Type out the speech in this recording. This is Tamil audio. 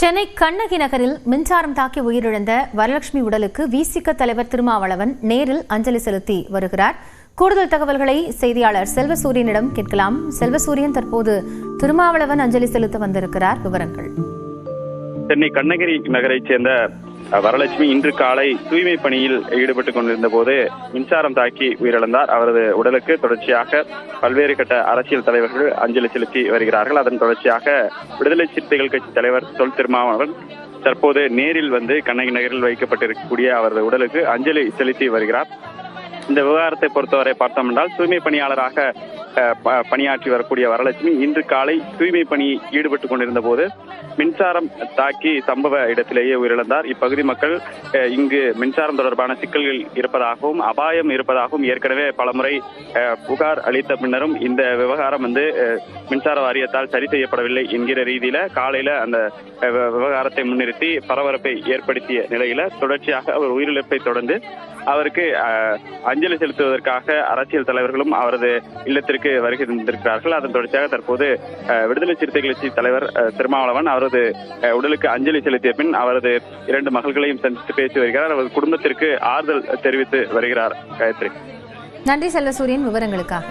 சென்னை கண்ணகி நகரில் மின்சாரம் தாக்கி உயிரிழந்த வரலட்சுமி உடலுக்கு விசிக தலைவர் திருமாவளவன் நேரில் அஞ்சலி செலுத்தி வருகிறார். கூடுதல் தகவல்களை செய்தியாளர் செல்வசூரியனிடம் கேட்கலாம். செல்வசூரியன் தற்போது திருமாவளவன் அஞ்சலி செலுத்த வந்திருக்கிறார். விவரங்கள். சென்னை கண்ணகிரி நகரைச் சேர்ந்த வரலட்சுமி இன்று காலை தூய்மை பணியில் ஈடுபட்டுக் கொண்டிருந்த போது மின்சாரம் தாக்கி உயிரிழந்தார். அவரது உடலுக்கு தொடர்ச்சியாக பல்வேறு கட்ட அரசியல் தலைவர்கள் அஞ்சலி செலுத்தி வருகிறார்கள். அதன் தொடர்ச்சியாக விடுதலை சிறுத்தைகள் கட்சி தலைவர் தொல் திருமாவளவன் தற்போது நேரில் வந்து கண்ணகி நகரில் வைக்கப்பட்டிருக்கக்கூடிய அவரது உடலுக்கு அஞ்சலி செலுத்தி வருகிறார். இந்த விவகாரத்தை பொறுத்தவரை பார்த்தோம் என்றால் தூய்மை பணியாளராக ப- பணியாற்றி வரக்கூடிய வரலட்சுமி இன்று காலை தூய்மை பணியில் ஈடுபட்டுக் கொண்டிருந்த போது மின்சாரம் தாக்கி சம்பவ இடத்திலேயே உயிரிழந்தார். இப்பகுதி மக்கள் இங்கு மின்சாரம் தொடர்பான சிக்கல்கள் இருப்பதாகவும் அபாயம் இருப்பதாகவும் ஏற்கனவே பலமுறை புகார் அளித்த பின்னரும் இந்த விவகாரம் வந்து மின்சார வாரியத்தால் சரி செய்யப்படவில்லை என்கிற ரீதியில காலையில அந்த விவகாரத்தை முன்னிறுத்தி பரபரப்பை ஏற்படுத்திய நிலையில தொடர்ச்சியாக அவர் உயிரிழப்பை தொடர்ந்து அவருக்கு அஞ்சலி செலுத்துவதற்காக அரசியல் தலைவர்களும் அவரது இல்லத்திற்கு வருகை தந்திருக்கிறார்கள். அதன் தொடர்ச்சியாக தற்போது விடுதலை சிறுத்தைகள் கட்சி தலைவர் திருமாவளவன் அவரது உடலுக்கு அஞ்சலி செலுத்திய பின் அவரது இரண்டு மகள்களையும் சந்தித்து பேசி வருகிறார். அவரது குடும்பத்திற்கு ஆறுதல் தெரிவித்து வருகிறார் காயத்ரி. நன்றி செல்வசூரியன் விவரங்களுக்காக.